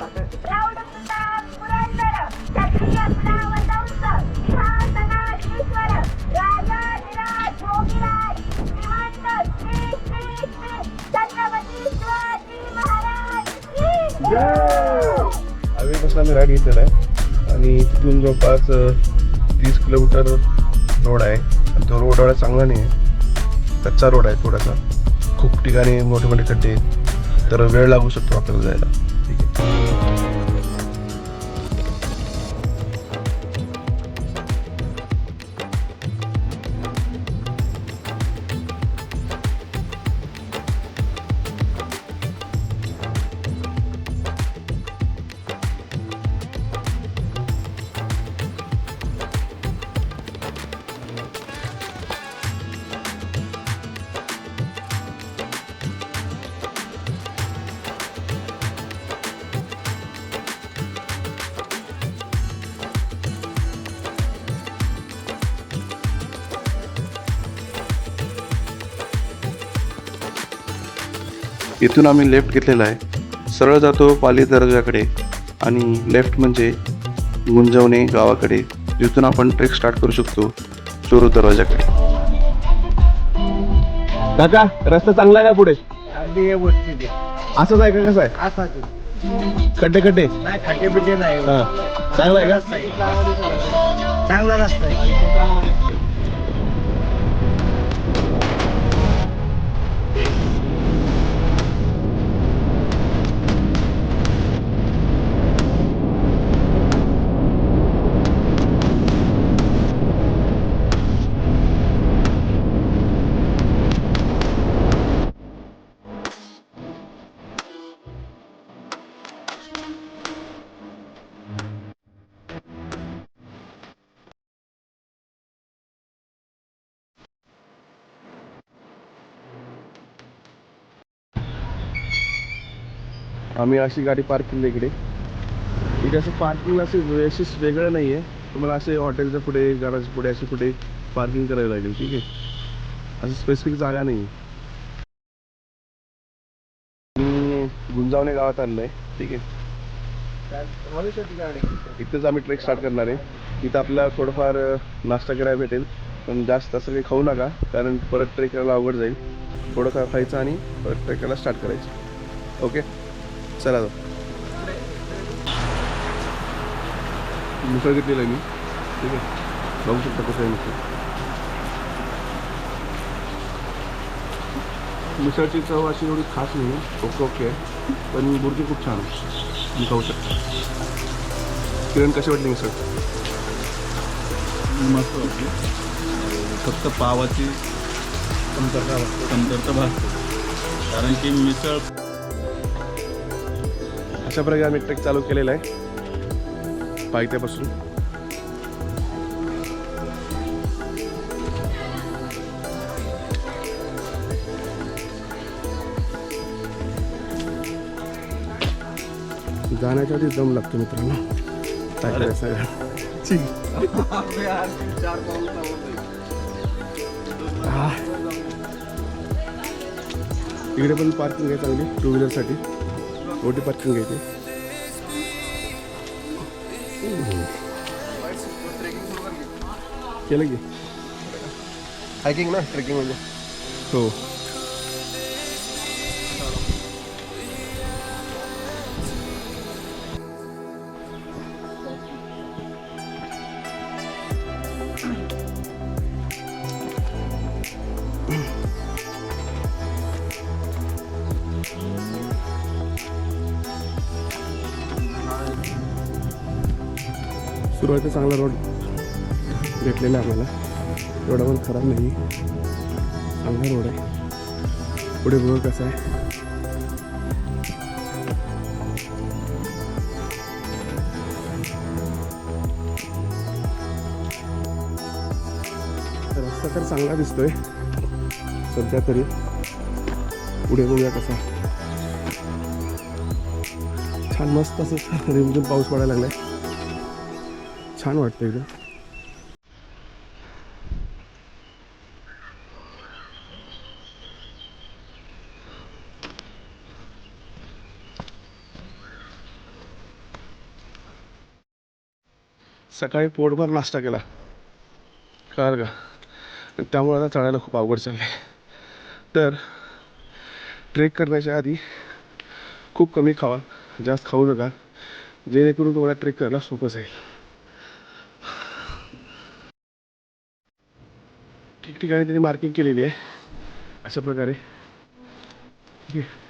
आम्ही आम्ही राईड घेतलेला आहे. आणि तिथून जवळपास तीस किलोमीटर रोड आहे. आणि तो रोड एवढा चांगला नाही आहे. कच्चा रोड आहे थोडासा. खूप ठिकाणी मोठे मोठे खड्डे तर वेळ लागू शकतो आपल्याला जायला. इथून आम्ही लेफ्ट घेतलेला आहे. सरळ जातो पाली दर्जाकडे आणि लेफ्ट म्हणजे गुंजवणे गावाकडे जिथून आपण ट्रेक स्टार्ट करू शकतो चोरू दरवाजाकडे. काका रस्ता चांगला आहे का पुढे? अगदी व्यवस्थित आहे. असंच आहे का कसं आहे? असाच आहे. खड्डे खड्डे? नाही खड्डे बिड्डे नाही. हा. चांगला आहे का? चांगला रस्ता आहे. आम्ही अशी गाडी पार्क केली इकडे. इकडे असं पार्किंग असं व्यवस्थित वेगळं नाही आहे तुम्हाला असे हॉटेलच्या पुढे घराच्या पुढे असे पुढे पार्किंग करावी लागेल ठीक आहे? असं स्पेसिफिक जागा नाही मी गुंजावणे गावात आणलं आहे ठीक आहे? इथंच आम्ही ट्रेक स्टार्ट करणार आहे. इथं आपल्याला थोडंफार नाश्ता करायला भेटेल. पण जास्त असं काही खाऊ नका कारण परत ट्रेक करायला अवघड जाईल. थोडं खा खायचं आणि परत ट्रेक करायला स्टार्ट करायचं. ओके चला जाऊ मिसळ घेतलेलं आहे मी. ठीक आहे. बघू शकता कसं आहे मिसळ. मिसळची चव अशी एवढी खास नाही आहे. Okay okay. आहे पण बुर्जी खूप छान आहे. मी खाऊ शकतो. किरण कशी वाटली मिसळ? मस्त वाटली. फक्त पावाची कमतरता कमतरता भासते. कारण की मिसळ अशा प्रकारे आम्ही ट्रेक चालू केलेला आहे. पायथ्यापासून. जाण्याच्या आधी दम लागतो मित्रांनो. काय करायचं. इकडे पण पार्किंग आहे चांगली टू व्हीलरसाठी पार्किंग आहे इथे केलं की. हायकिंग ना ट्रेकिंग म्हणजे हो. चांगला रोड भेटलेला आम्हाला. एवढा पण खराब नाही. चांगला रोड आहे. पुढे बघू कसं आहे. रस्ता तर चांगला दिसतोय. सध्या तरी. पुढे बघूया कसा छान मस्त असं रिमझिम पाऊस पडायला लागलाय. छान वाटतं एकदम सकाळी पोटभर नाश्ता केला. कळलं का? त्यामुळे आता चढायला खूप अवघड चालले आहे तर ट्रेक करण्याच्या आधी खूप कमी खावा. जास्त खाऊ नका. जेणेकरून तुम्हाला ट्रेक करायला सोपं जाईल. ठिकठिकाणी त्यांनी मार्किंग केलेली आहे. अशा प्रकारे. ठीक आहे.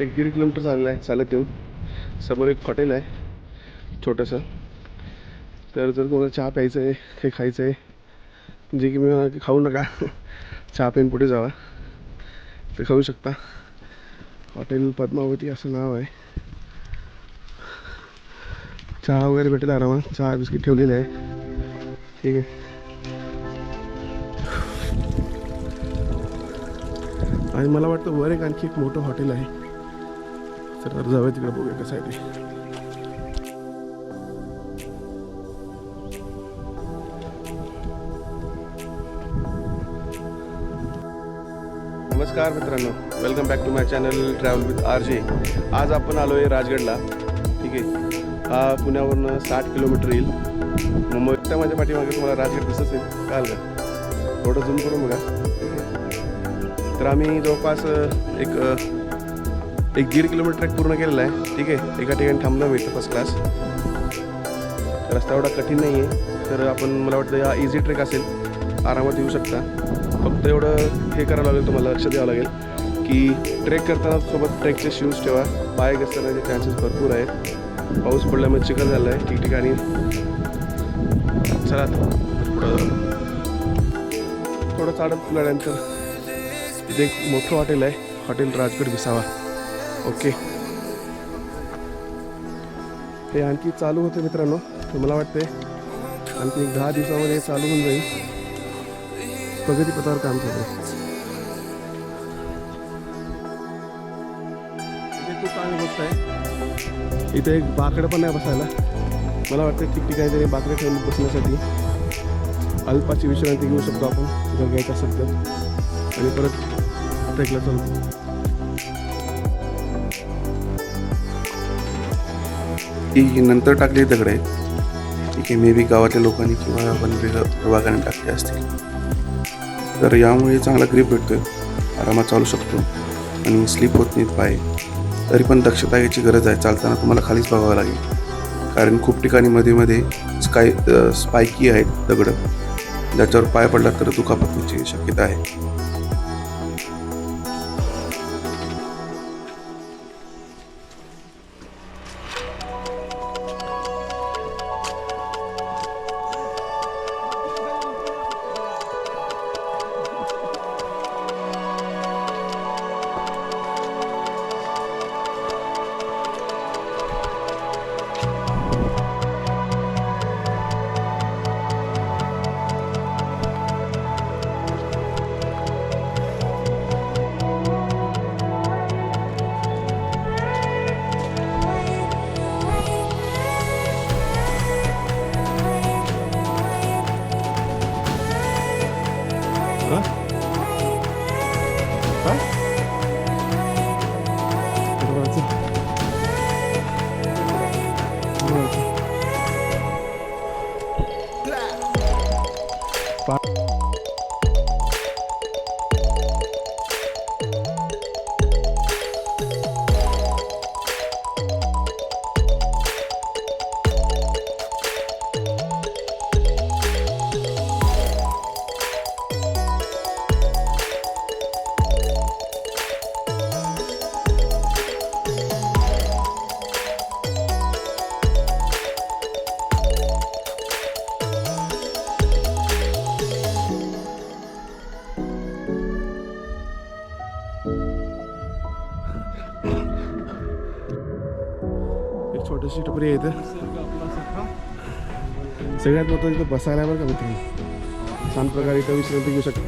एक दीड किलोमीटर चाललं आहे चालत येऊन. समोर एक हॉटेल आहे छोटंसं. तर जर तुम्हाला चहा प्यायचं आहे हे खायचं आहे जे की मी खाऊ नका. चहा पेन पुढे जावा. ते खाऊ शकता. हॉटेल पद्मावती असं नाव आहे. चहा वगैरे भेटेल आरामात. चहा बिस्किट ठेवलेले आहे. ठीक आहे. आणि मला वाटतं वर एक आणखी एक मोठं हॉटेल आहे. तर जाऊया तिकडे बघूया कसं आहे ते. नमस्कार मित्रांनो welcome back to my channel travel with R J आज आपण आलो आहे राजगडला. ठीक आहे? हा पुण्यावरून साठ किलोमीटर येईल. मुंबई त्या माझ्या पाठीमागे तुम्हाला राजगड दिसत आहे काल का थोडं झूम करून बघा. तर आम्ही जवळपास एक एक दीड किलोमीटर ट्रॅक पूर्ण केलेला आहे. ठीक आहे? एका ठिकाणी थांबलो मी इथं फर्स्ट क्लास रस्ता एवढा कठीण नाही आहे तर आपण मला वाटतं हा इझी ट्रेक असेल. आरामात येऊ शकता. फक्त एवढं हे करावं लागेल तुम्हाला लक्ष द्यावं लागेल की ट्रेक करताना सोबत ट्रेकचे शूज ठेवा. पाय घसरण्याचे चान्सेस भरपूर आहेत. पाऊस पडल्यामुळे चिखल झाला आहे ठिकठिकाणी. चला थोडं चाडत गेल्यानंतर इथे एक मोठं हॉटेल आहे. हॉटेल राजगड विसावा. ओके. ते आणखी चालू होते मित्रांनो तर मला वाटते आणखी एक दहा दिवसामध्ये चालू होऊन जाईल. प्रगतीपथावर काम चालू इथे खूप चांगली गोष्ट आहे. इथे एक बाकडं पण आहे बसायला. मला वाटतं ठिकठिकाणी तरी बाकडं ठेवून बसण्यासाठी अल्पाची विश्रांती घेऊ शकतो आपण जर घ्यायचं असेल तर. आणि परत ट्रेकला चालू. ही नंतर टाकली दगड. आहेत ठीक आहे मे बी गावातल्या लोकांनी किंवा वन विभागाने टाकले असतील. तर यामुळे चांगला ग्रीप भेटतोय. आरामात चालू शकतो. आणि स्लिप होत नाहीत पाय तरी पण दक्षता घ्यायची गरज आहे. चालताना तुम्हाला खालीच बघावं लागेल. कारण खूप ठिकाणी मध्ये मध्ये स्काय स्पायकी आहेत दगडं. ज्याच्यावर पाय पडला तर दुखापत शक्यता आहे. सगळ्यात महत्त्वाचं इथं बसायला आहे बरं का मित्रांनो. छान प्रकारे इथं विश्रांती घेऊ शकता.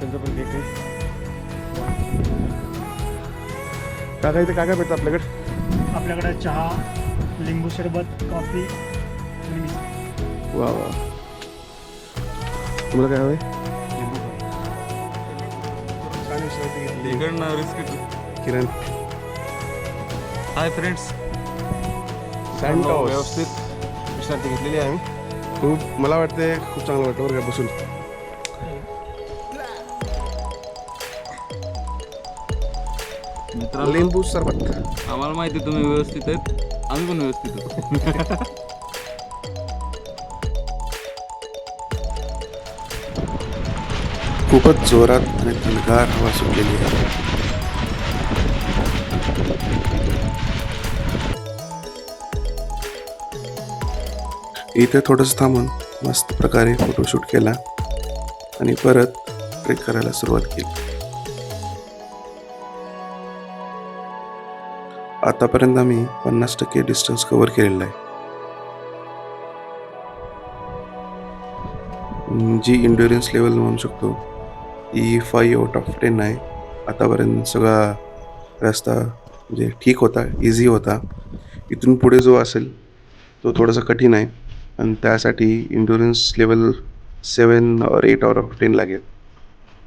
त्यांचं पण केक आहे. काका इथे काय काय भेटतं आपल्याकडे? आपल्याकडे चहा लिंबू सरबत कॉफी. वा वा तुम्हाला काय घेतली. इकडनं रिस्क किरण. हाय फ्रेंड्स सँड व्यवस्थित. विश्रांती घेतलेली आहे आम्ही. खूप मला वाटते खूप चांगलं वाटतं बरं का बसून. मित्रांनो लिंबू सरबत. आम्हाला माहिती आहे तुम्ही व्यवस्थित आहेत. आम्ही पण व्यवस्थित आहोत. खूपच जोरात आणि थंडगार हवा सुटलेली आहे. इथे थोडंसं थांबून मस्त प्रकारे फोटोशूट केला आणि परत ट्रेक करायला सुरुवात केली. आतापर्यंत आम्ही पन्नास टक्के डिस्टन्स कवर केलेला आहे. जी इंड्युरन्स लेवल म्हणू शकतो ती फाईव्ह आउट ऑफ टेन आहे. आतापर्यंत सगळा रस्ता म्हणजे ठीक होता इझी होता. इथून पुढे जो असेल तो थोडासा कठीण आहे. आणि त्यासाठी इंडोरन्स लेवल सेवन और एट और टेन लागेल.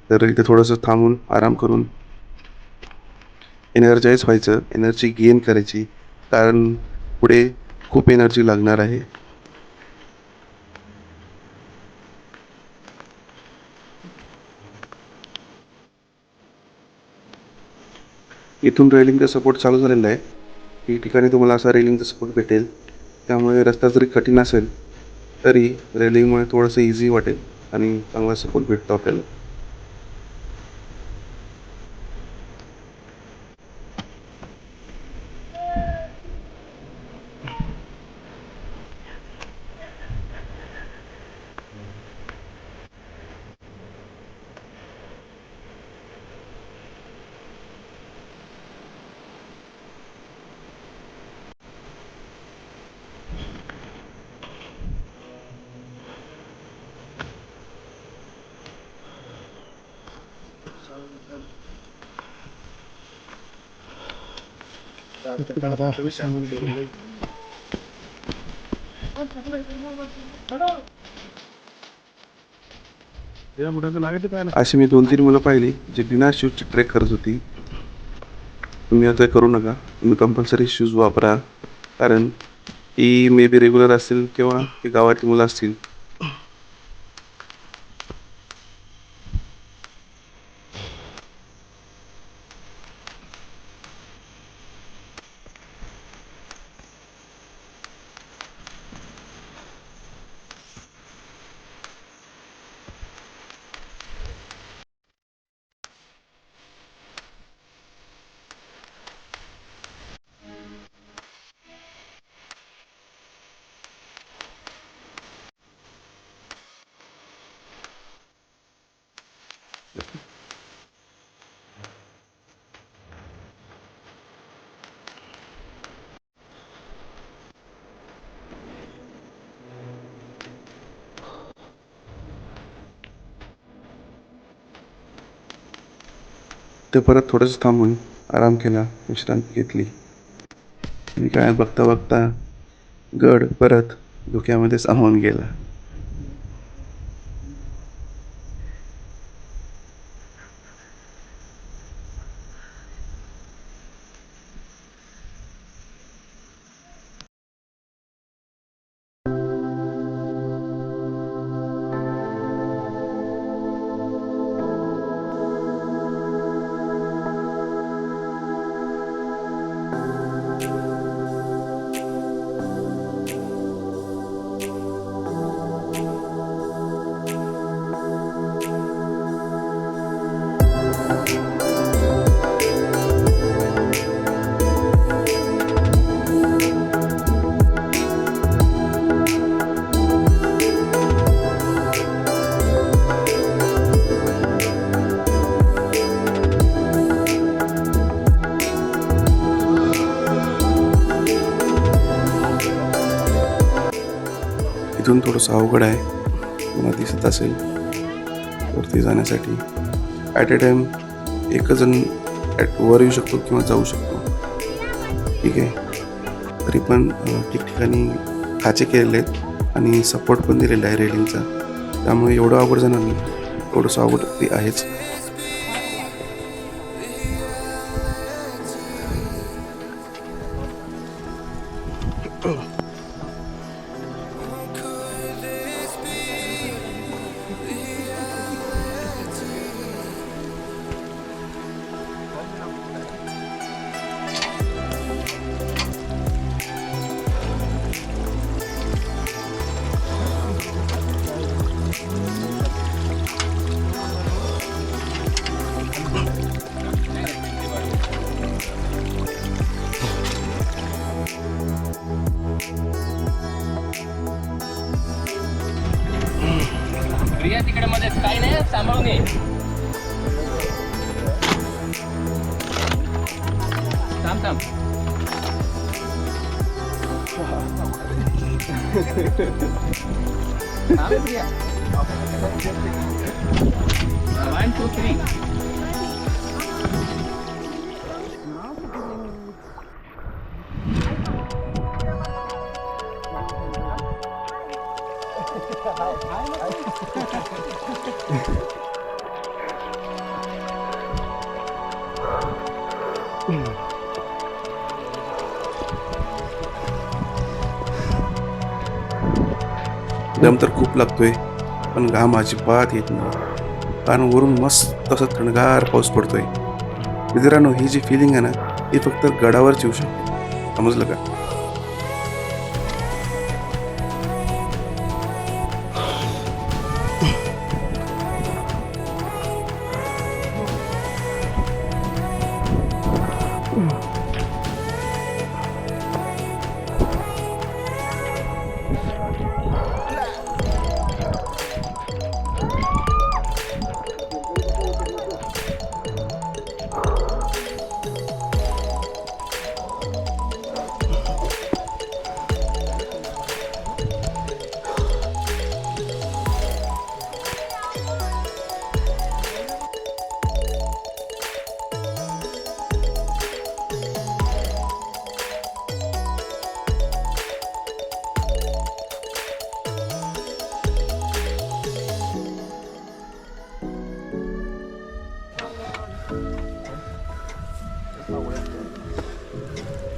तर इथे थोडंसं थांबून आराम करून एनर्जाईज व्हायचं एनर्जी गेन करायची. कारण पुढे खूप एनर्जी लागणार आहे. इथून रेलिंगचा सपोर्ट चालू झालेला आहे. ही ठिकाणी तुम्हाला असा रेलिंगचा सपोर्ट भेटेल. त्यामुळे रस्ता जरी कठीण असेल तरी रेलिंगमुळे थोडंसं इझी वाटेल आणि चांगला सपोर्ट भेटतो आपल्याला या अशी मी दोन तीन मुलं पाहिली जे बिना शूजची ट्रेक करत होती. तुम्ही आता करू नका. तुम्ही कंपल्सरी शूज वापरा. कारण ती मे बी रेग्युलर असतील किंवा ती गावातली मुलं असतील. ते परत थोडंसं थांबून आराम केला विश्रांती घेतली. आणि काय बघता बघता गड परत धुक्यामध्ये सामावून गेला. इथून थोडंसं अवघड आहे. तुम्हाला दिसत असेल. वरती जाण्यासाठी. ॲट ए टाईम एकच जण ॲट वर येऊ शकतो किंवा जाऊ शकतो. ठीक आहे. तरी पण ठिकठिकाणी खाचे केलेले आहेत आणि सपोर्ट पण दिलेला आहे रेलिंगचा त्यामुळे एवढं अवघड जाणार नाही. थोडंसं अवघड ते आहेच. लागतोय पण घाम अजिबात येत नाही. कारण वरून मस्त असा थंडगार पाऊस पडतोय. मित्रांनो ही जी फिलिंग आहे ना ही फक्त गडावरच येऊ शकते. समजलं का?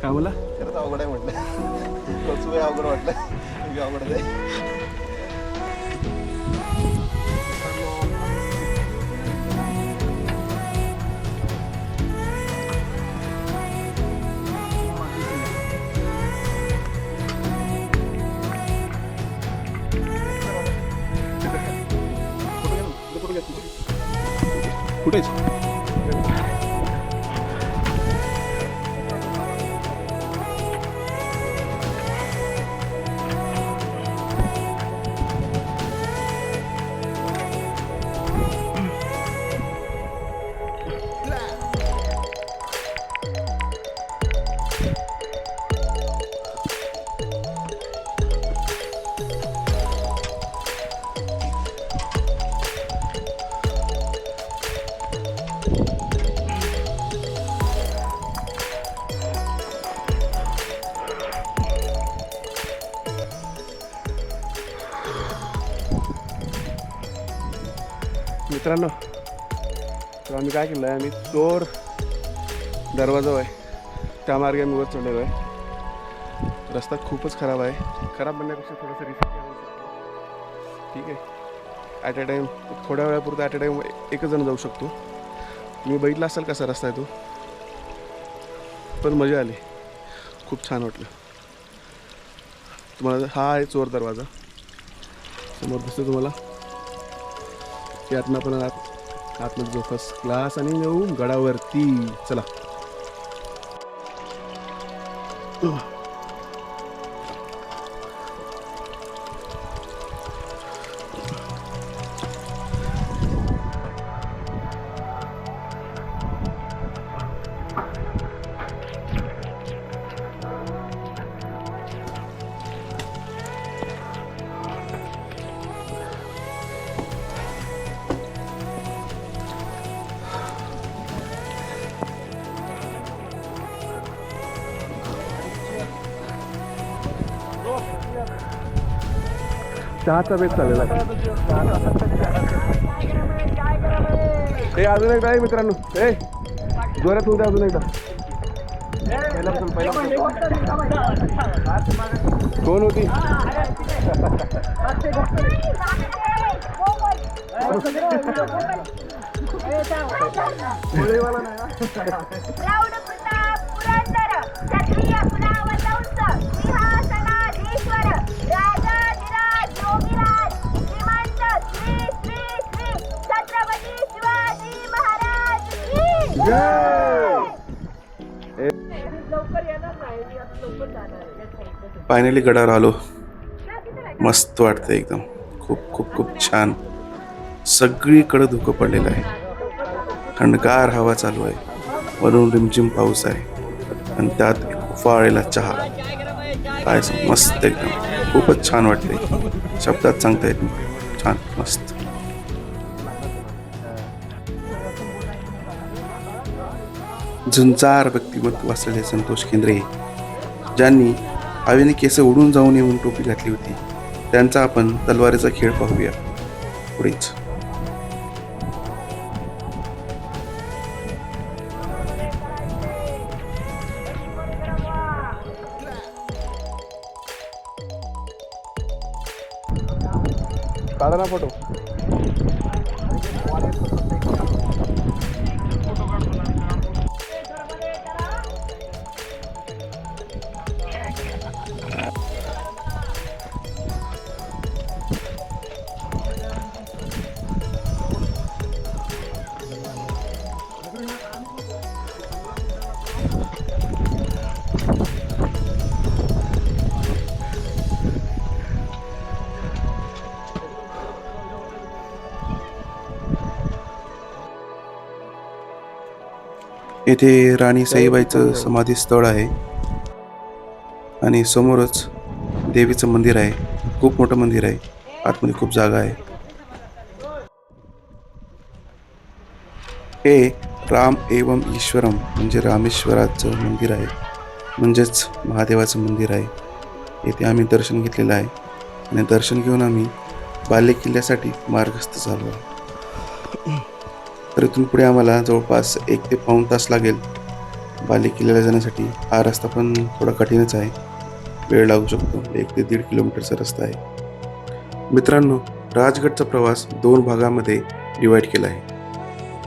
काय बोला अवघड आहे म्हटलं. कसं अवघड वाटलं? अवघड आहे. कुठेच मित्रांनो तर आम्ही काय केलं आहे आम्ही चोर दरवाजा आहे. त्या मार्गे आम्ही वर चढलेलो आहे. रस्ता खूपच खराब आहे. खराब म्हणण्यापेक्षा थोडंसं रिस्क ठीक आहे. ॲट अ टाईम थोड्या वेळापुरतं ॲट अ टाईम एकच जण जाऊ शकतो. तुम्ही बघितला असाल कसा रस्ता आहे तो? पण मजा आली. खूप छान वाटलं. तुम्हाला हा आहे चोर दरवाजा. समोर दिसतो तुम्हाला. यातनं आपण आत आतमध्ये जो फर्स्ट क्लास आणि येऊ गडावरती चला. चहाचा बेत चाललेला आहे. ए अजून एकदा आहे मित्रांनो. ए जोरात होऊ द्या अजून एकदा. पहिल्यापासून पहिल्यापासून कोण होती? नाही फायनली गडावर आलो. मस्त वाटतं एकदम. खूप खूप खूप छान. सगळीकडं धुकं पडलेलं आहे. थंडगार हवा चालू आहे. वरून रिमझिम पाऊस आहे. आणि त्यात उफाळलेला चहा. काय मस्त एकदम. खूपच छान वाटते शब्दात सांगता येत नाही. छान मस्त. झुंजार व्यक्तिमत्व असलेले संतोष केंद्रे ज्यांनी हवेने केस उडून जाऊ नये म्हणून टोपी घातली होती त्यांचा आपण तलवारीचा खेळ पाहूया. पुढेच. काढा ना फोटो. येथे राणी साईबाईचं समाधी स्थळ आहे. आणि समोरच देवीचं मंदिर आहे. खूप मोठं मंदिर आहे. आतमध्ये खूप जागा आहे. हे राम एवम ईश्वरम म्हणजे रामेश्वराचं मंदिर आहे. म्हणजेच महादेवाचं मंदिर आहे. येथे आम्ही दर्शन घेतलेलं आहे. आणि दर्शन घेऊन आम्ही बाले किल्ल्यासाठी मार्गस्थ झालो आहे. तर इथून पुढे आम्हाला जवळपास एक ते पाऊण तास लागेल. बाले किल्ल्याला जाण्यासाठी. हा रस्ता पण थोडा कठीणच आहे. वेळ लागू शकतो. एक ते दीड किलोमीटरचा रस्ता आहे. मित्रांनो राजगडचा प्रवास दोन भागामध्ये डिवाईड केला आहे.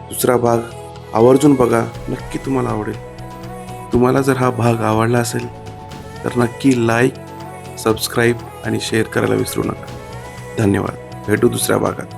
दुसरा भाग आवर्जून बघा. नक्की तुम्हाला आवडेल. तुम्हाला जर हा भाग आवडला असेल तर नक्की लाईक सबस्क्राईब आणि शेअर करायला विसरू नका. धन्यवाद. भेटू दुसऱ्या भागात.